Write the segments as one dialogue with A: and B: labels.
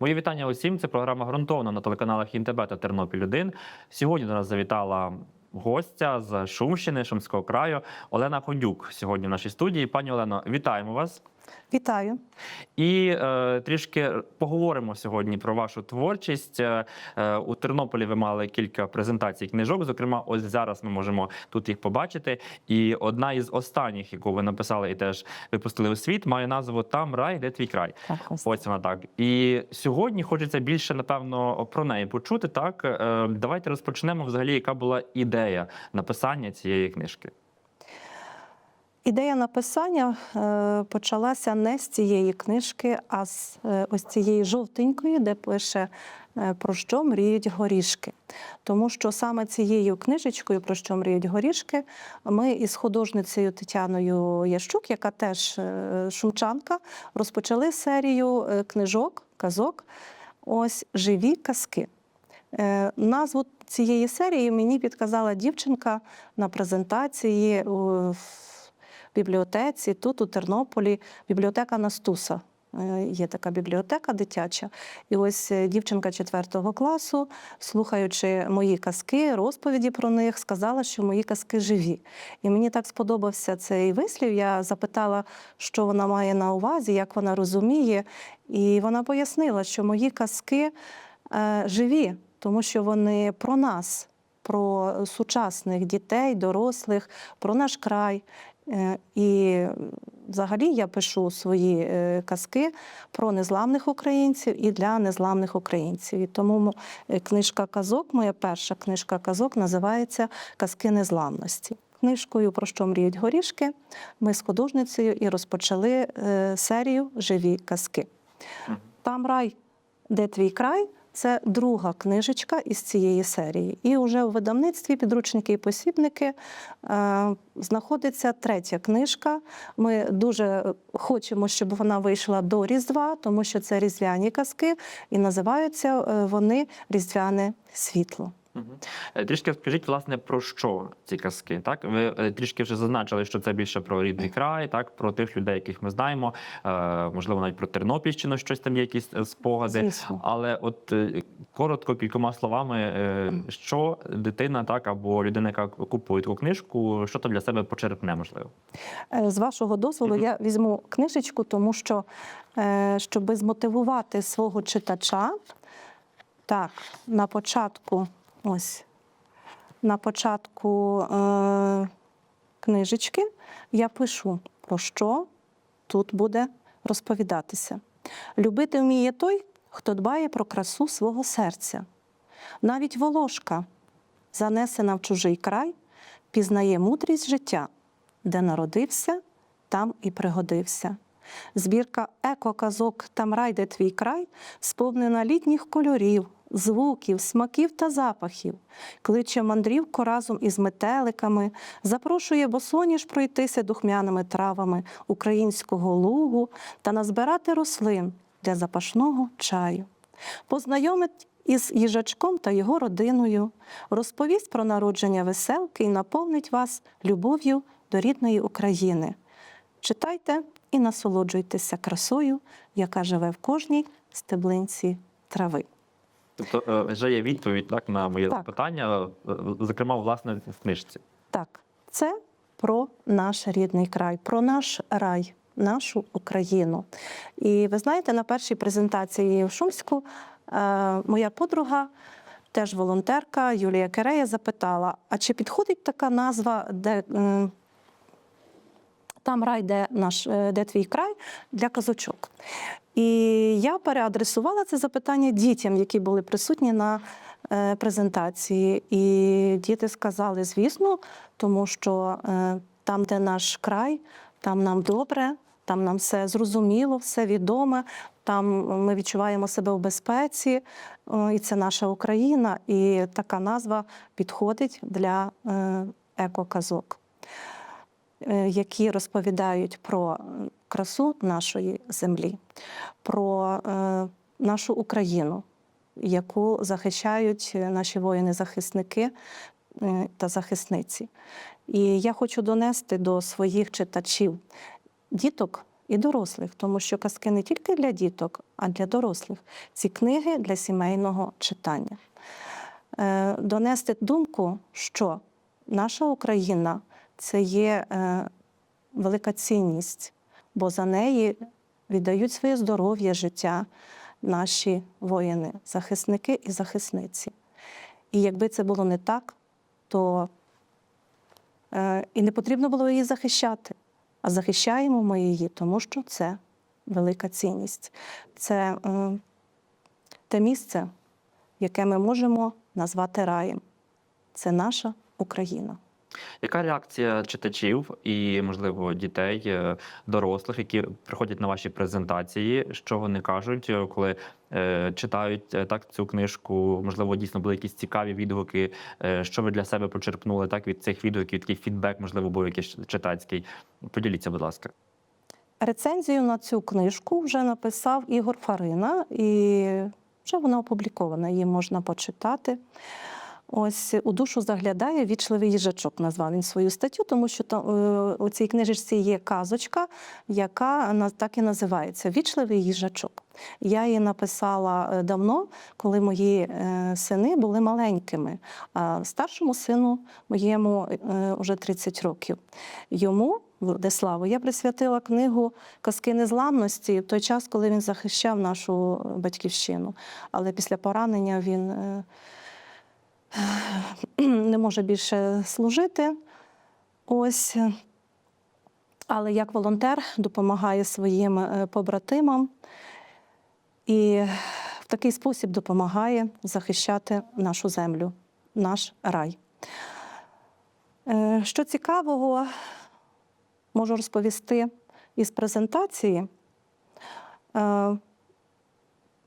A: Мої вітання усім. Це програма ґрунтовно на телеканалах Інтебе та Тернопіль 1 Сьогодні до нас завітала гостя з Шумщини, Шумського краю Олена Ходюк. Сьогодні в нашій студії. Пані Олено, вітаємо вас.
B: Вітаю.
A: І е, трішки поговоримо сьогодні про вашу творчість. Е, е, у Тернополі ви мали кілька презентацій книжок. Зокрема, ось зараз ми можемо тут їх побачити. І одна із останніх, яку ви написали і теж випустили у світ, має назву Там рай, де твій край.
B: Так, ось.
A: Ось вона так. І сьогодні хочеться більше, напевно, про неї почути. Так, Е, давайте розпочнемо взагалі, яка була ідея написання цієї книжки.
B: Ідея написання е, почалася не з цієї книжки, а з е, ось цієї жовтенької, де пише е, про що мріють горішки. Тому що саме цією книжечкою, про що мріють горішки, ми із художницею Тетяною Ящук, яка теж шумчанка, розпочали серію книжок, казок. Ось живі казки. Назву цієї серії мені підказала дівчинка на презентації бібліотеці, тут у Тернополі, бібліотека Настуса. Е, Є така бібліотека дитяча. І ось е, дівчинка 4 класу, слухаючи мої казки, розповіді про них, сказала, що мої казки живі. І мені так сподобався цей вислів. Я запитала, що вона має на увазі, як вона розуміє. І вона пояснила, що мої казки е, живі, тому що вони про нас, про сучасних дітей, дорослих, про наш край. Е, І взагалі я пишу свої е, казки про незламних українців і для незламних українців. І тому е, книжка казок, моя перша книжка казок, називається Казки незламності. Книжкою про що мріють горішки. Ми з художницею і розпочали серію Живі казки. Там рай, де твій край. Це друга книжечка із цієї серії. І вже у видавництві підручники і посібники е, знаходиться третя книжка. Ми дуже хочемо, щоб вона вийшла до Різдва, тому що це різдвяні казки, і називаються е, вони Різдвяне світло.
A: Е, Трішки скажіть, власне, про що ці казки? Так, ви е, трішки вже зазначили, що це більше про рідний край, так про тих людей, яких ми знаємо. Е, можливо, навіть про Тернопільщину щось там є якісь спогади.
B: Звісно.
A: Але от коротко, кількома словами, що дитина, так або людина, яка купує таку книжку, що там для себе почерпне, можливо.
B: З вашого дозволу
A: Мгм.
B: я візьму книжечку, тому що щоб змотивувати свого читача, так, на початку, ось на початку е, книжечки я пишу, про що тут буде розповідатися. Любити вміє той, хто дбає про красу свого серця. Навіть волошка, занесена в чужий край, пізнає мудрість життя, де народився, там і пригодився. Збірка еко-казок Там рай, де твій край сповнена літніх кольорів, звуків, смаків та запахів, кличе мандрівку разом із метеликами, запрошує босоніж пройтися духмяними травами українського лугу та назбирати рослин для запашного чаю. Познайомить із їжачком та його родиною, розповість про народження веселки і наповнить вас любов'ю до рідної України. Читайте і насолоджуйтеся красою, яка живе в кожній стеблинці трави.
A: Тобто е, вже є відповідь так на моє
B: Так.
A: запитання, е, зокрема, власне, в книжці.
B: Так, це про наш рідний край, про наш рай, нашу Україну. І ви знаєте, на першій презентації в Шумську е, моя подруга, теж волонтерка Юлія Керея, запитала: а чи підходить така назва, де там рай, де наш е, де твій край для казочок? І я переадресувала це запитання дітям, які були присутні на е, презентації. І діти сказали, звісно, тому що е, там, де наш край, там нам добре, там нам все зрозуміло, все відоме. Там ми відчуваємо себе в безпеці, і це наша Україна. І така назва підходить для екоказок, які розповідають про е, красу нашої землі, про е, нашу Україну, яку захищають е, наші воїни-захисники е, та захисниці. І я хочу донести до своїх читачів, діток і дорослих, тому що казки не тільки для діток, а для дорослих. Ці книги для сімейного читання. Е, Донести думку, що наша Україна це є е, велика цінність, бо за неї віддають своє здоров'я, життя наші воїни, захисники і захисниці. І якби це було не так, то е, і не потрібно було її захищати. А захищаємо ми її, тому що це велика цінність. Це е, те місце, яке ми можемо назвати раєм. Це наша Україна.
A: Яка реакція читачів і, можливо, дітей, е, дорослих, які приходять на ваші презентації? Що вони кажуть, е, коли е, читають так цю книжку? Можливо, дійсно були якісь цікаві відгуки. Що ви для себе почерпнули так від цих відгуків? Такий фідбек, можливо, був якийсь читацький. Поділіться, будь ласка.
B: Рецензію на цю книжку вже написав Ігор Фарина, і вже вона опублікована, її можна почитати. Ось у душу заглядає вічливий їжачок. Назвав він свою статтю, тому що там, е, у цій книжечці є казочка, яка так і називається Вічливий їжачок. Я її написала е, давно, коли мої е, сини були маленькими. А старшому сину моєму вже 30 років. Йому, Владиславу, я присвятила книгу Казки незламності в той час, коли він захищав нашу батьківщину. Але після поранення він не може більше служити. Ось. Але як волонтер допомагає своїм е, побратимам і в такий спосіб допомагає захищати нашу землю, наш рай. Е, Що цікавого можу розповісти із презентації.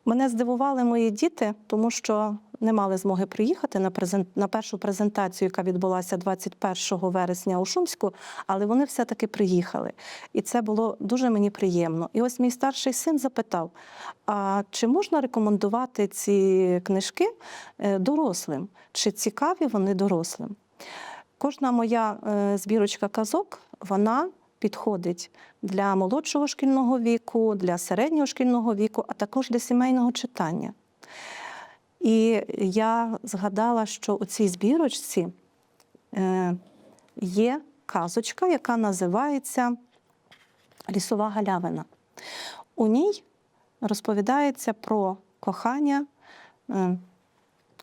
B: Мене здивували мої діти, тому що не мали змоги приїхати на, презент... на першу презентацію, яка відбулася 21 вересня у Шумську, але вони все-таки приїхали. І це було дуже мені приємно. І ось мій старший син запитав: а чи можна рекомендувати ці книжки е, дорослим? Чи цікаві вони дорослим? Кожна моя е, збірочка казок, вона підходить для молодшого шкільного віку, для середнього шкільного віку, а також для сімейного читання. І я згадала, що у цій збірочці е, є казочка, яка називається Лісова галявина. У ній розповідається про кохання е,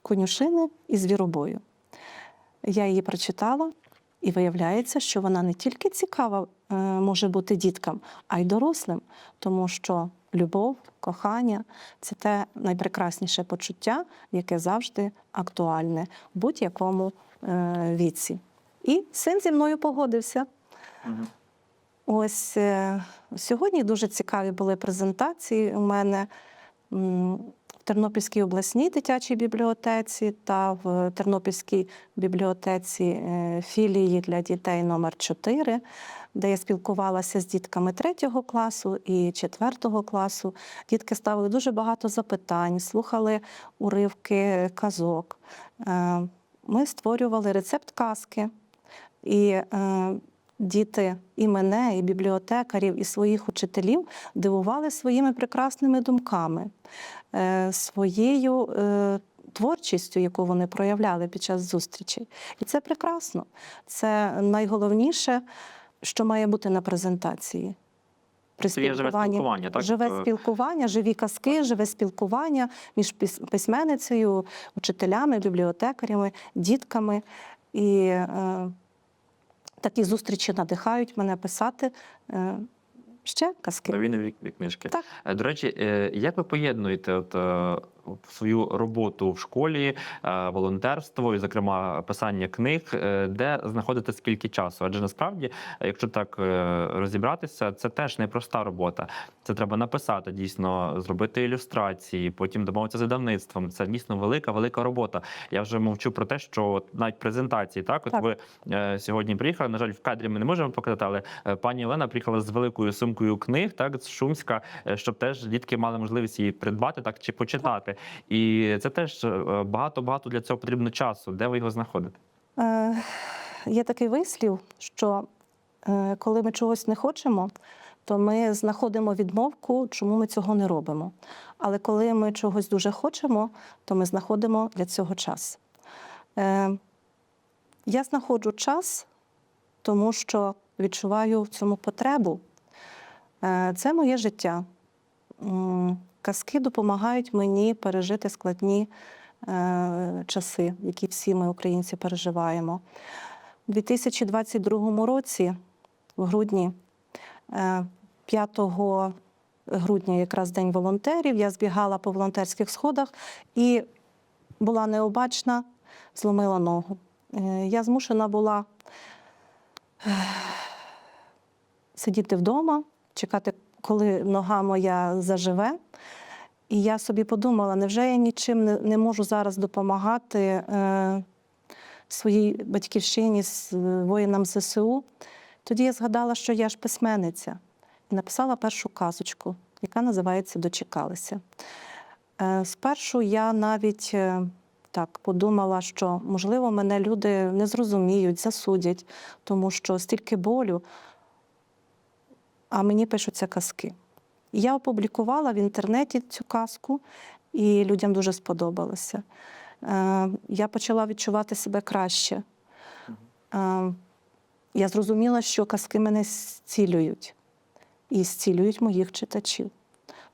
B: конюшини і звіробою. Я її прочитала, і виявляється, що вона не тільки цікава може бути діткам, а й дорослим, тому що любов, кохання це те найпрекрасніше почуття, яке завжди актуальне в будь-якому е, віці. І син зі мною погодився. Ось е, сьогодні дуже цікаві були презентації у мене в Тернопільській обласній дитячій бібліотеці та в Тернопільській бібліотеці е, філії для дітей номер 4 де я спілкувалася з дітками 3 класу і 4 класу. Дітки ставили дуже багато запитань, слухали уривки казок. Е, Ми створювали рецепт казки. І е, діти і мене, і бібліотекарів, і своїх учителів дивували своїми прекрасними думками, е, своєю творчістю, яку вони проявляли під час зустрічей. І це прекрасно. Це найголовніше, що має бути на презентації. При
A: Це є живе спілкування, так?
B: Живе
A: Е,
B: спілкування, живі казки, живе спілкування між письменницею, учителями, бібліотекарями, дітками. І е, такі зустрічі надихають мене писати е, ще казки.
A: Нові нові книжки.
B: Так.
A: Е, До речі, е, як ви поєднуєте от, свою роботу в школі, е, волонтерство і, зокрема, писання книг, е, де знаходите скільки часу? Адже насправді, якщо так е, розібратися, це теж непроста робота. Це треба написати дійсно, зробити ілюстрації, потім домовитися з видавництвом. Це дійсно велика, велика робота. Я вже мовчу про те, що навіть презентації, так от
B: Так.
A: ви сьогодні приїхали. На жаль, в кадрі ми не можемо показати, але пані Олена приїхала з великою сумкою книг, так з Шумська, щоб теж дітки мали можливість її придбати, так чи почитати. І це теж багато багато для цього потрібно часу. Де ви його знаходите?
B: Е, є такий вислів, що е, коли ми чогось не хочемо, то ми знаходимо відмовку, чому ми цього не робимо. Але коли ми чогось дуже хочемо, то ми знаходимо для цього час. Е, я знаходжу час, тому що відчуваю в цьому потребу. Е, це моє життя. Казки допомагають мені пережити складні е, часи, які всі ми, українці, переживаємо. У 2022 році, в грудні, е, 5 грудня, якраз День волонтерів, я збігала по волонтерських сходах і була необачна, зломила ногу. Е, Я змушена була е, сидіти вдома, чекати, коли нога моя заживе. І я собі подумала, невже я нічим не, не можу зараз допомагати е, своїй батьківщині, з воїнам ЗСУ? Тоді я згадала, що я ж письменниця, і написала першу казочку, яка називається Дочекалися. Е, спершу я навіть е, так подумала, що можливо мене люди не зрозуміють, засудять, тому що стільки болю, а мені пишуться казки. Я опублікувала в інтернеті цю казку, і людям дуже сподобалося. Е, Я почала відчувати себе краще. Е, Я зрозуміла, що казки мене зцілюють і зцілюють моїх читачів.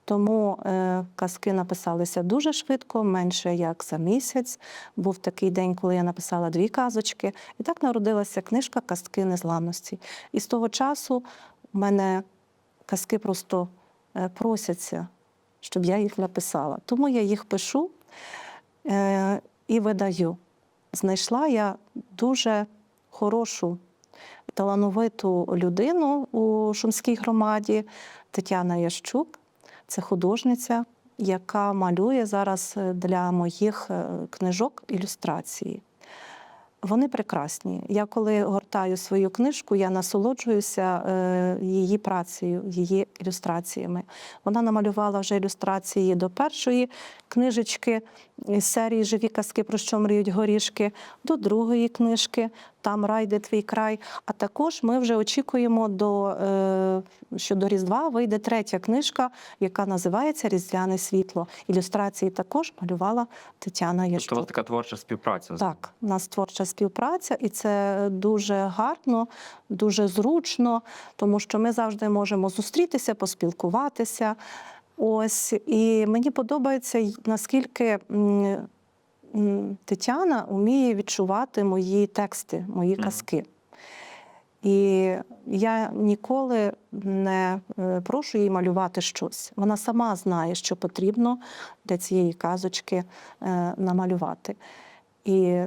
B: Тому е, казки написалися дуже швидко, менше як за місяць. Був такий день, коли я написала дві казочки, і так народилася книжка Казки незламності. І з того часу в мене казки просто просяться, щоб я їх написала. Тому я їх пишу е, і видаю. Знайшла я дуже хорошу, талановиту людину у Шумській громаді Тетяна Ящук. Це художниця, яка малює зараз е, для моїх е, книжок ілюстрації. Вони прекрасні. Я коли гортаю свою книжку, я насолоджуюся е, її працею, її ілюстраціями. Вона намалювала вже ілюстрації до першої книжечки серії Живі казки, про що мріють горішки, до другої книжки Там рай, де твій край. А також ми вже очікуємо до е, що до Різдва вийде третя книжка, яка називається Різдвяне світло. Ілюстрації також малювала Тетяна
A: Тобто у
B: Ящук.
A: вас така творча співпраця.
B: Так, у нас творча співпраця, і це дуже гарно, дуже зручно, тому що ми завжди можемо зустрітися, поспілкуватися. Ось і мені подобається, наскільки Тетяна вміє відчувати мої тексти, мої казки. І я ніколи не е, прошу її малювати щось. Вона сама знає, що потрібно для цієї казочки е, намалювати. І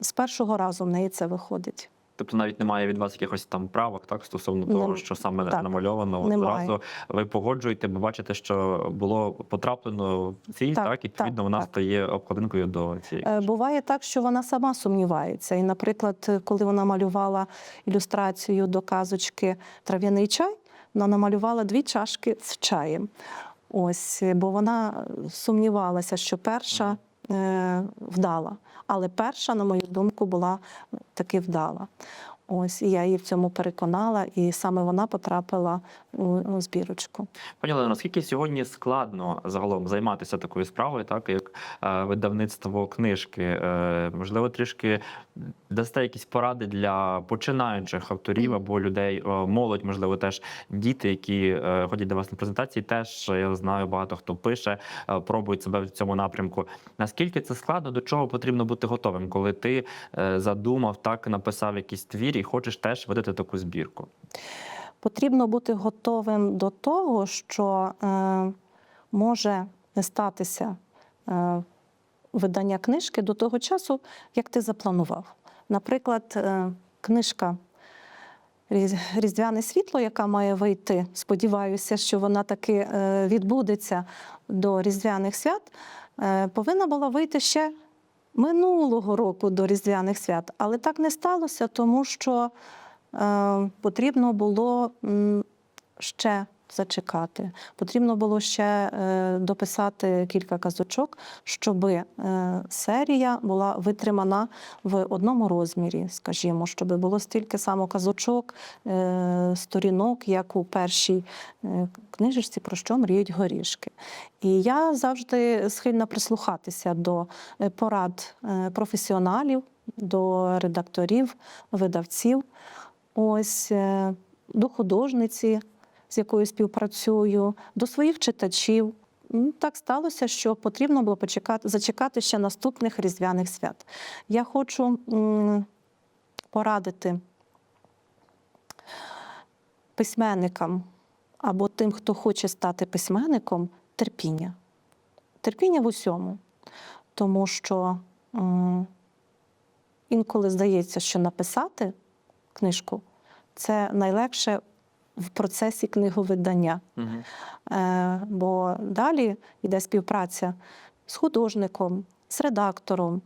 B: з першого разу в неї це виходить.
A: Тобто навіть немає від вас якихось там правок, так стосовно
B: Нем-
A: того, що саме
B: так,
A: намальовано
B: немає.
A: одразу ви погоджуєте, бо бачите, що було потраплено в ціль, так,
B: Так,
A: і відповідно
B: так,
A: вона
B: так.
A: стає обкладинкою до цієї.
B: Е. Буває так, що вона сама сумнівається. І, наприклад, коли вона малювала ілюстрацію до казочки Трав'яний чай, вона намалювала дві чашки з чаєм. Ось, бо вона сумнівалася, що перша вдала. Але перша, на мою думку, була таки вдала. Ось, і я її в цьому переконала, і саме вона потрапила у, збірочку.
A: Пані Олено, наскільки сьогодні складно загалом займатися такою справою, так як е, видавництво книжки? Е, можливо, трішки дасте якісь поради для починаючих авторів або людей, молодь, можливо, теж діти, які е, ходять до вас на презентації, теж я знаю, багато хто пише, е, пробують себе в цьому напрямку. Наскільки це складно, до чого потрібно бути готовим, коли ти е, задумав, так написав якийсь твір і хочеш теж видати таку збірку?
B: Потрібно бути готовим до того, що е, може статися е, видання книжки до того часу, як ти запланував. Наприклад, е, книжка Різдвяне світло, яка має вийти, сподіваюся, що вона таки е, відбудеться до Різдвяних свят, е, повинна була вийти ще минулого року до Різдвяних свят. Але так не сталося, тому що е, потрібно було ще зачекати. Потрібно було ще е, дописати кілька казочок, щоб е, серія була витримана в одному розмірі, скажімо, щоб було стільки само казочок, е, сторінок, як у першій книжечці, про що мріють горішки. І я завжди схильна прислухатися до порад професіоналів, до редакторів, видавців. Ось до художниці, з якою співпрацюю, до своїх читачів. Так сталося, що потрібно було почекати, зачекати ще наступних різдвяних свят. Я хочу порадити письменникам або тим, хто хоче стати письменником, терпіння. Терпіння в усьому. Тому що інколи здається, що написати книжку це найлегше в процесі книговидання. Е, бо далі йде співпраця з художником, з редактором,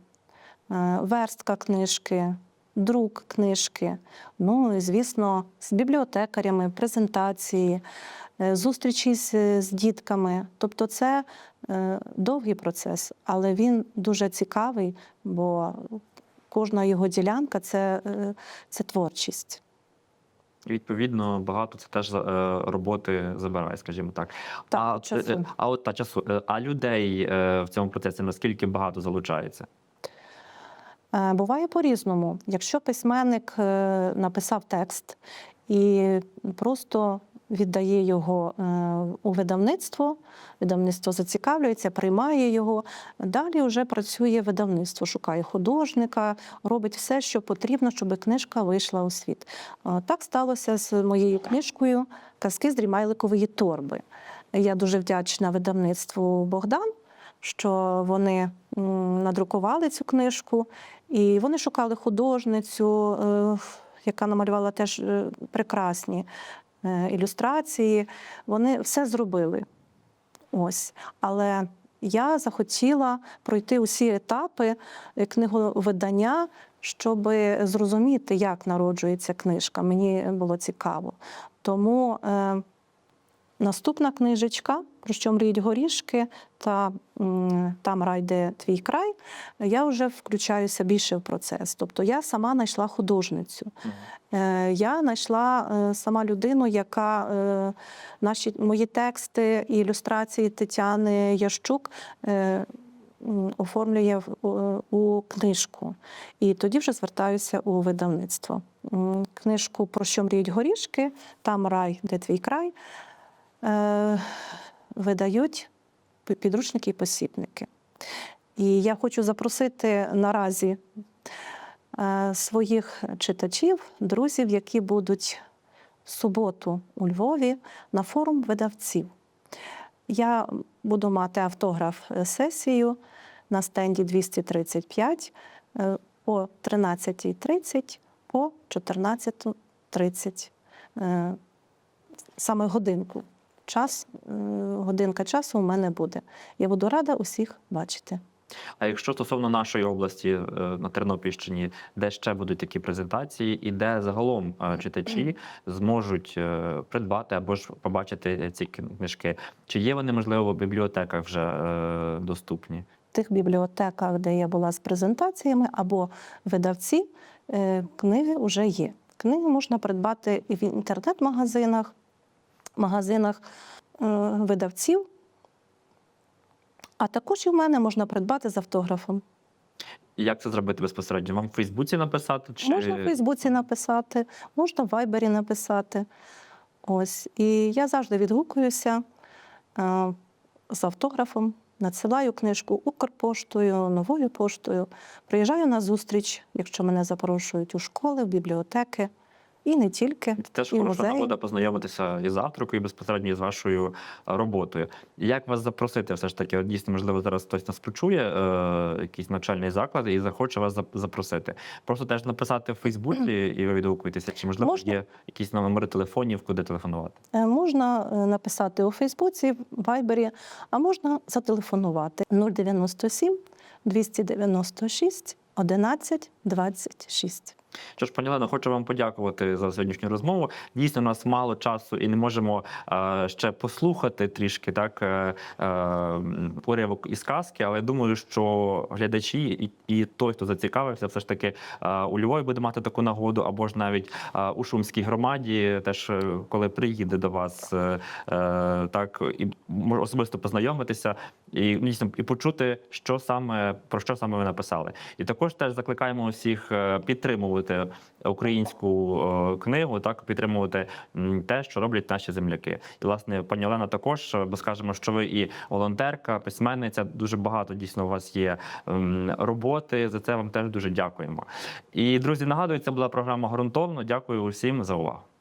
B: е, верстка книжки, друк книжки, ну і, звісно, з бібліотекарями, презентації, е, зустрічі з, з дітками. Тобто це е, довгий процес, але він дуже цікавий, бо кожна його ділянка це, е, це творчість.
A: І, Відповідно, багато це теж е, роботи забирає, скажімо так.
B: Так,
A: а,
B: часу.
A: е, а от та часу. Е, А людей е, в цьому процесі наскільки багато залучається?
B: Е, Буває по-різному. Якщо письменник е, написав текст і просто віддає його е, у видавництво, видавництво зацікавлюється, приймає його. Далі вже працює видавництво, шукає художника, робить все, що потрібно, щоб книжка вийшла у світ. Е, Так сталося з моєю книжкою Казки з дрімайликової торби. Я дуже вдячна видавництву Богдан, що вони надрукували цю книжку, і вони шукали художницю, е, яка намалювала теж прекрасні ілюстрації. Вони все зробили. Ось. Але я захотіла пройти усі етапи е, книговидання, щоб зрозуміти, як народжується книжка. Мені було цікаво. Тому е, наступна книжечка, про що мріють горішки, та там рай, де твій край, я вже включаюся більше в процес. Тобто я сама знайшла художницю. Е, Я знайшла е, сама людину, яка е, наші мої тексти і ілюстрації Тетяни Ящук. Оформлює у- книжку, і тоді вже звертаюся у видавництво. Книжку Про що мріють горішки, там рай, де твій край, видають підручники і посібники. І я хочу запросити наразі е, своїх читачів, друзів, які будуть в суботу у Львові на форум видавців. Я буду мати автограф е, сесію на стенді 235 е, о 13.30 по 14.30. Е, Саме годинку. Час, годинка часу у мене буде. Я буду рада усіх бачити.
A: А якщо стосовно нашої області е, на Тернопільщині, де ще будуть такі презентації, і де загалом е, читачі зможуть е, придбати або ж побачити ці книжки, чи є вони можливо в бібліотеках вже доступні?
B: В тих бібліотеках, де я була з презентаціями, або видавці, книги вже є. Книги можна придбати і в інтернет-магазинах, магазинах е, видавців. А також і в мене можна придбати з автографом.
A: Як це зробити безпосередньо? Вам в Фейсбуці написати? Чи...
B: Можна в Фейсбуці написати, можна в Вайбері написати. Ось. І я завжди відгукуюся е, з автографом, надсилаю книжку Укрпоштою, новою поштою. Приїжджаю на зустріч, якщо мене запрошують у школи, в бібліотеки. І не тільки.
A: Це теж
B: і
A: хороша
B: музеї.
A: нагода познайомитися із авторкою, і безпосередньо з вашою е, роботою. Як вас запросити? Все ж таки, от дійсно, можливо, зараз хтось нас почує, е, якийсь навчальний заклад, і захоче вас запросити. Просто теж написати в Фейсбуці, і ви відгукуєтеся. Чи можливо
B: Можна.
A: є якісь номери телефонів, куди телефонувати?
B: Е, Можна е, написати у Фейсбуці, в Вайбері, а можна зателефонувати 097 296 11 26.
A: Що ж, пані Олено, хочу вам подякувати за сьогоднішню розмову. Дійсно, у нас мало часу і не можемо е, ще послухати трішки так е, е, уривок із казки, але думаю, що глядачі і, і той, хто зацікавився, все ж таки е, у Львові буде мати таку нагоду, або ж навіть е, у Шумській громаді, теж е, коли приїде до вас, е, е, так і особисто познайомитися і ну, дійсно і почути, що саме про що саме ви написали. І також теж закликаємо усіх е, підтримувати українську е, книгу, так підтримувати те, що роблять наші земляки. І власне, пані Олена, також е, бо скажемо, що ви і волонтерка, письменниця. Дуже багато дійсно у вас є роботи. За це вам теж дуже дякуємо. І друзі, нагадую, це була програма ґрунтовно. Дякую усім за увагу.